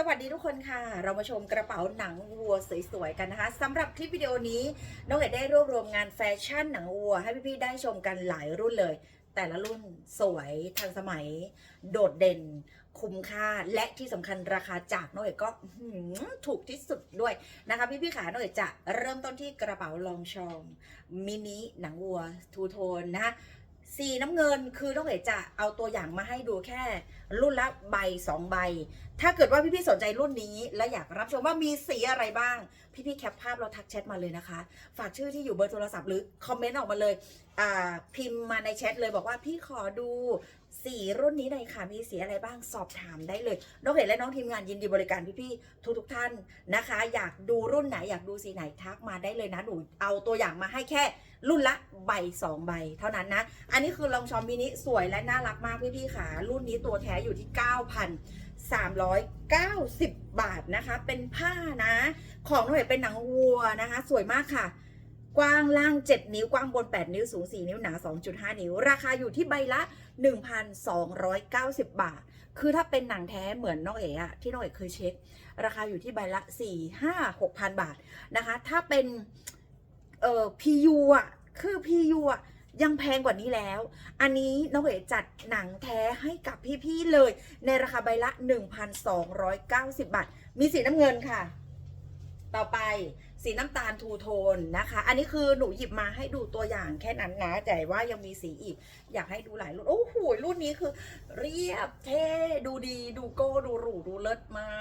สวัสดีทุกคนค่ะ เรามาชมกระเป๋าหนังวัวสวยๆกันนะคะสำหรับคลิปวิดีโอนี้น้องเอ๋ได้รวบรวมงานแฟชั่นหนังวัว ให้พี่ๆได้ชมกันหลายรุ่นเลย แต่ละรุ่นสวยทันสมัย โดดเด่น คุ้มค่าและที่สำคัญราคาจากน้องเอ๋ก็ถูกที่สุดด้วยนะคะ พี่ๆขาน้องเอ๋จะเริ่มต้นที่กระเป๋าลองชอมมินิหนังวัวทูโทนนะคะ สีน้ำเงินคือน้องเอ๋จะเอาตัวอย่างมาให้ดูแค่ รุ่นละใบสองใบ ถ้าเกิดว่าพี่ๆสนใจรุ่นนี้ และอยากรับชมว่ามีสีอะไรบ้าง พี่ๆแคปภาพเราทักแชทมาเลยนะคะ ฝากชื่อที่อยู่เบอร์โทรศัพท์หรือคอมเมนต์ออกมาเลย พิมพ์มาในแชทเลยบอกว่าพี่ขอดูสีรุ่นนี้หน่อยค่ะ มีสีอะไรบ้างสอบถามได้เลยน้องเห็นและน้องทีมงานยินดีบริการพี่ๆทุกๆท่านนะคะ อยากดูรุ่นไหนอยากดูสีไหนทักมาได้เลยนะหนูเอาตัวอย่างมาให้แค่รุ่นละใบสองใบเท่านั้นนะ อันนี้คือลองชอมมินิสวยและน่ารักมากพี่ๆค่ะ รุ่นนี้ตัวแท้อยู่ที่ 9,390 บาทนะคะ เป็นผ้านะ ของน้องเอ๋เป็นหนังวัวนะคะ สวยมากค่ะ กว้างล่าง 7 นิ้ว กว้างบน 8 นิ้ว สูง 4 นิ้ว หนา 2.5 นิ้ว ราคาอยู่ที่ใบละ 1,290 บาท คือถ้าเป็นหนังแท้เหมือนน้องเอ๋อะที่น้องเอ๋เคยเช็ค ราคาอยู่ที่ใบละ 4 5 6พันบาทนะคะ ถ้าเป็นเอ่อ PU อะคือ PU อะยังแพงกว่านี้แล้ว อันนี้น้องเอ๋จัดหนังแท้ให้กับพี่ๆเลย ในราคาใบละ 1,290 บาท มีสีน้ำเงินค่ะ ต่อไป สีน้ำตาลทูโทนนะคะ อันนี้คือหนูหยิบมาให้ดูตัวอย่างแค่นั้นนะแต่ว่ายังมีสีอีก อยากให้ดูหลายรุ่น โอ้โหรุ่นนี้คือ เรียบเท่ดูดีดูโก้ดูหรูดูเลิศมา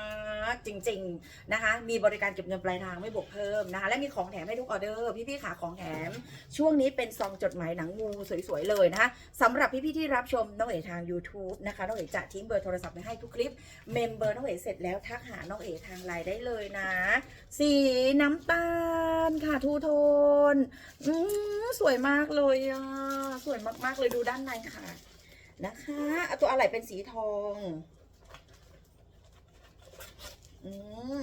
กจริง ๆนะคะ มีบริการเก็บเงินปลายทางไม่บวกเพิ่มนะคะ และมีของแถมให้ทุกออเดอร์ พี่ๆขาของแถม ช่วงนี้เป็นซองจดหมายหนังงูสวยๆเลยนะคะสำหรับพี่ๆที่รับชมน้องเอ๋ทาง YouTube นะคะน้องเอ๋จะทิ้งเบอร์โทรศัพท์ไว้ให้ทุกคลิปเมมเบอร์น้องเอ๋เสร็จแล้วทักหาน้องเอ๋ทางไลน์ได้เลยนะ สีน้ำตาลค่ะทูโทนอืมสวยมากเลยอะสวยมากๆเลยดูด้านในค่ะ นะคะเอาตัวอะไรเป็นสีทองอืม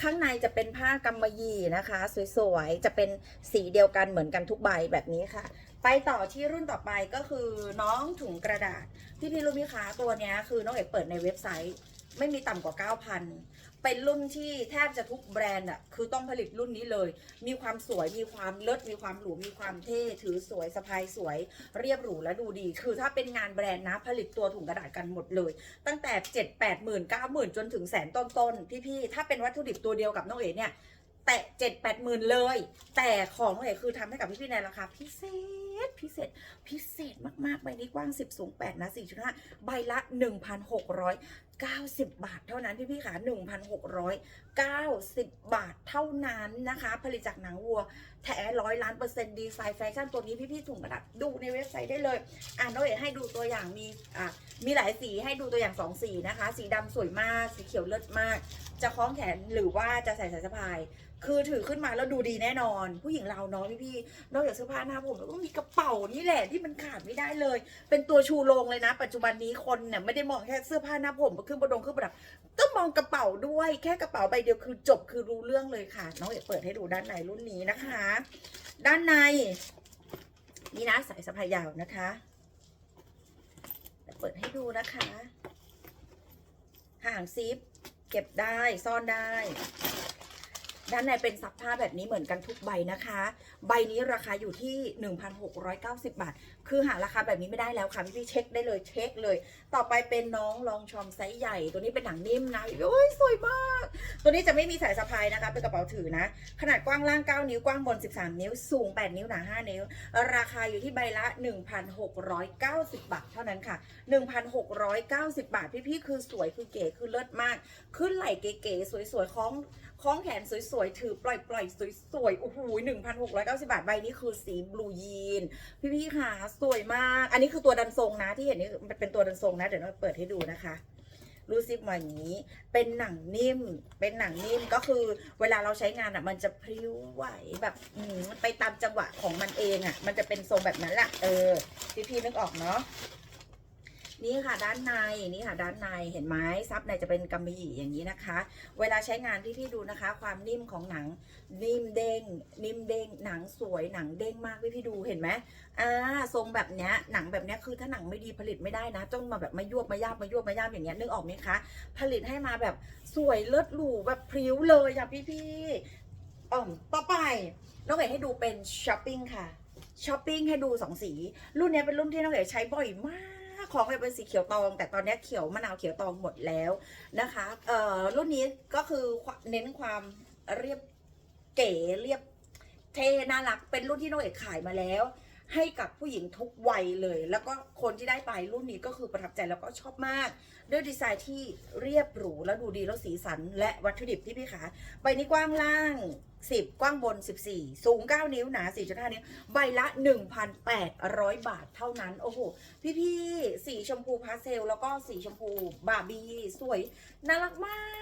ข้างในจะเป็นผ้ากำมะหยี่นะคะ สวยๆ จะเป็นสีเดียวกันเหมือนกันทุกใบแบบนี้ค่ะ ไปต่อที่รุ่นต่อไปก็คือน้องถุงกระดาษ พี่พี่รู้ไหมคะตัวเนี้ยคือน้องเอกเปิดในเว็บไซต์ ไม่มีต่ำกว่า 9,000 เป็นรุ่นที่แทบจะทุกแบรนด์อะคือต้องผลิตรุ่นนี้เลย มีความสวยมีความเลิศมีความหรูมีความเท่ ถือสวยสะพายสวย เรียบหรูและดูดี คือถ้าเป็นงานแบรนด์นะผลิตตัวถุงกระดาษกันหมดเลย ตั้งแต่ 7 8หมื่น9หมื่นจนถึงแสนต้นๆพี่ๆถ้าเป็นวัตถุดิบตัวเดียวกับน้องเอ๋เนี่ย แตะเจ็ดแปดหมื่นเลย แต่ของน้องเอ๋คือทำให้กับพี่ๆในราคาพิเศษพิเศษพิเศษมากๆ ใบนี้กว้าง 10 สูง 8 นะ 4.5 ใบละ 1,690 บาทเท่านั้นพี่ๆค่ะ1,690 บาทเท่านั้นนะคะ ผลิตจากหนังวัว แท้ร้อยล้านเปอร์เซ็นต์ดีไซน์แฟชั่นตัวนี้พี่ๆถุงกระดาษดูในเว็บไซต์ได้เลย อ่าน้องเอ๋ให้ดูตัวอย่างมีอะมีหลายสีให้ดูตัวอย่างสองสีนะคะ สีดำสวยมาก สีเขียวเลิศมาก จะคล้องแขนหรือว่าจะใส่สายสะพาย คือถือขึ้นมาแล้วดูดีแน่นอน ผู้หญิงเราเนาะพี่ๆนอกจากเสื้อผ้าหน้าผมแล้วก็มีกระเป๋านี่แหละที่มันขาดไม่ได้เลย เป็นตัวชูโรงเลยนะ ปัจจุบันนี้คนเนี่ยไม่ได้มองแค่เสื้อผ้าหน้าผมเครื่องประดงเครื่องประดับต้องมองกระเป๋าด้วยแค่กระเป๋าใบเดียวคือจบคือรู้เรื่องเลยค่ะน้องเอ๋เปิดให้ดูด้านในรุ่นนี้นะคะด้านใน นี่นะสายสะพายยาวนะคะเปิดให้ดูนะคะ ห่างซิป เก็บได้ซ่อนได้ ด้านในเป็นซับผ้าแบบนี้เหมือนกันทุกใบนะคะ ใบนี้ราคาอยู่ที่ 1,690 บาท คือหาราคาแบบนี้ไม่ได้แล้วค่ะพี่พี่เช็คได้เลยเช็คเลย ต่อไปเป็นน้องลองชอมไซส์ใหญ่ ตัวนี้เป็นหนังนิ่มนะโอ้ยสวยมาก ตัวนี้จะไม่มีสายสะพายนะคะ เป็นกระเป๋าถือนะ ขนาดกว้างล่าง 9 นิ้ว กว้างบน 13 นิ้ว สูง 8 นิ้ว หนา 5 นิ้ว ราคาอยู่ที่ใบละ 1,690 บาท เท่านั้นค่ะ 1,690 บาท พี่ๆคือสวย คือเก๋ คือเลิศมาก ขึ้นไหล่เก๋ๆสวยๆคล้อง คล้องแขนสวยๆ ถือปล่อยๆ สวยๆ โอ้โห1,690บาท ใบนี้คือสีบลูยีน พี่ๆค่ะ สวยมาก อันนี้คือตัวดันทรงนะ ที่เห็นนี่มันเป็นตัวดันทรงนะ เดี๋ยวเราเปิดให้ดูนะคะรูซิปมาอย่างนี้ เป็นหนังนิ่ม เป็นหนังนิ่มก็คือเวลาเราใช้งานอะ มันจะพริ้วไหวแบบอืมไปตามจังหวะของมันเองอะ มันจะเป็นทรงแบบนั้นแหละเออ พี่พี่ๆนึกออกเนาะ นี่ค่ะด้านในนี่ค่ะด้านในเห็นไหมซับในจะเป็นกำมะหยี่อย่างนี้นะคะ เวลาใช้งานพี่พี่ๆดูนะคะ ความนิ่มของหนังนิ่มเด้ง นิ่มเด้ง หนังสวยหนังเด้งมากพี่พี่ๆดูเห็นไหมอ่าทรงแบบเนี้ยหนังแบบเนี้ยคือถ้าหนังไม่ดีผลิตไม่ได้นะต้องมาแบบมายวบมาย่าบมายวบมาย่าบอย่างเงี้ยนึกออกไหมคะ ผลิตให้มาแบบสวยเลิศหรูแบบพริ้วเลยอะพี่พี่ๆอ่อต่อไปน้องเอ๋ให้ดูเป็นช้อปปิ้งค่ะช้อปปิ้งให้ดูสองสี รุ่นเนี้ยเป็นรุ่นที่น้องเอ๋ใช้บ่อยมาก ของเลยเป็นสีเขียวตอง แต่ตอนนี้เขียวมะนาวเขียวตองหมดแล้วนะคะเอ่อรุ่นนี้ก็คือเน้นความเรียบเก๋เรียบเท่น่ารักเป็นรุ่นที่น้องเอกขายมาแล้ว ให้กับผู้หญิงทุกวัยเลย แล้วก็คนที่ได้ไปรุ่นนี้ก็คือประทับใจแล้วก็ชอบมาก ด้วยดีไซน์ที่เรียบหรูแล้วดูดีแล้วสีสัน และวัตถุดิบที่พี่ขาใบนี้กว้างล่าง 10 กว้างบน 14 สูง 9 นิ้วหนา 4.5 นิ้ว ใบละ 1,800 บาทเท่านั้น โอ้โห พี่ๆสีชมพูพาสเทลแล้วก็สีชมพูบาร์บี้สวย น่ารักมาก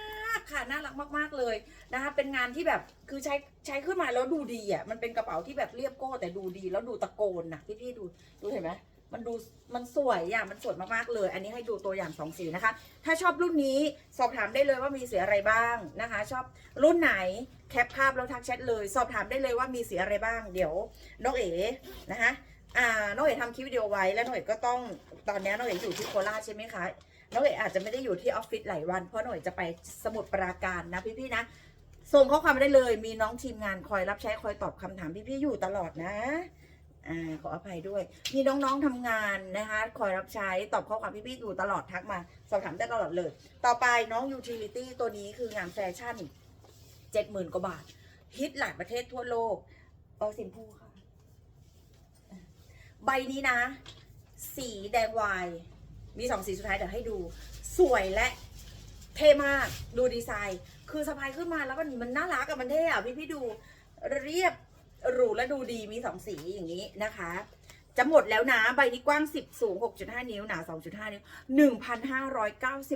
ค่ะน่ารักมากๆเลยนะคะเป็นงานที่แบบคือใช้ใช้ขึ้นมาแล้วดูดีอะมันเป็นกระเป๋าที่แบบเรียบโก้แต่ดูดีแล้วดูตะโกนนะพี่ๆดูดูเห็นไหมมันดูมันสวยอะมันสวยมากๆเลย อันนี้ให้ดูตัวอย่างสองสีนะคะ ถ้าชอบรุ่นนี้สอบถามได้เลยว่ามีสีอะไรบ้างนะคะ ชอบรุ่นไหนแคปภาพแล้วทักแชทเลย สอบถามได้เลยว่ามีสีอะไรบ้าง เดี๋ยวน้องเอ๋นะคะอ่าน้องเอ๋ทำคลิปวิดีโอไว้แล้วน้องเอ๋ก็ต้องตอนนี้น้องเอ๋อยู่ที่โคราชใช่ไหมคะ น้องเอ๋อาจจะไม่ได้อยู่ที่ออฟฟิศหลายวันเพราะหน้องเอ๋จะไปสมุทรปราการนะพี่ๆนะ ส่งข้อความได้เลยมีน้องทีมงานคอยรับใช้คอยตอบคำถามพี่ๆอยู่ตลอดนะอ่าขออภัยด้วย มีน้องๆทำงานนะคะ คอยรับใช้ตอบข้อความพี่ๆอยู่ตลอดทักมา สอบถามได้ตลอดเลย ต่อไปน้อง utility ตัวนี้คืองานแฟชั่นเจ็ดหมื่นกว่าบาท ฮิตหลายประเทศทั่วโลกเออสิมพูค่ะ ใบนี้นะ สีแดงวาย มีสองสีสุดท้ายเดี๋ยวให้ดู สวยและเท่มากดูดีไซน์ คือสะพายขึ้นมาแล้วมันมันน่ารักอะมันเท่อะพี่พี่ดูเรียบหรูและดูดีมีสองสีอย่างนี้นะคะ จะหมดแล้วนะ ใบนี้กว้าง 10 สูง 6.5 นิ้ว หนา 2.5 นิ้ว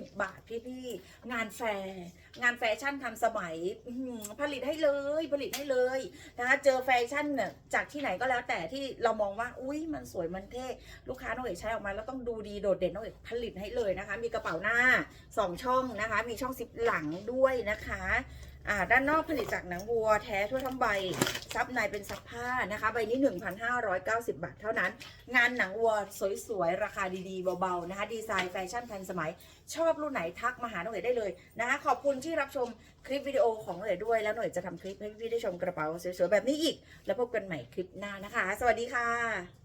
1,590 บาทพี่พี่งานแฟร์งานแฟชั่นทันสมัยผลิตให้เลยผลิตให้เลยนะคะเจอแฟชั่นเนี่ยจากที่ไหนก็แล้วแต่ที่เรามองว่า อุ้ยมันสวยมันเท่ ลูกค้าน้องเอกใช้ออกมา แล้วต้องดูดีโดดเด่นน้องเอกผลิตให้เลยนะคะ มีกระเป๋าหน้า 2 ช่องนะคะ มีช่องซิปหลังด้วยนะคะ อ่าด้านนอกผลิตจากหนังวัวแท้ทั่วทั้งใบ ซับในเป็นซับผ้านะคะ ใบนี้ 1,590 บาทเท่านั้น งานหนังวัวสวยๆ ราคาดีๆ เบาๆ นะคะ ดีไซน์แฟชั่นทันสมัย ชอบรุ่นไหนทักมาหาหน้องเอ๋ได้เลยนะคะ ขอบคุณที่รับชมคลิปวิดีโอของหน้องเอ๋ด้วย แล้วหน้องเอ๋จะทำคลิปให้พี่ๆได้ชมกระเป๋าสวยๆ แบบนี้อีก แล้วพบกันใหม่คลิปหน้านะคะ สวัสดีค่ะ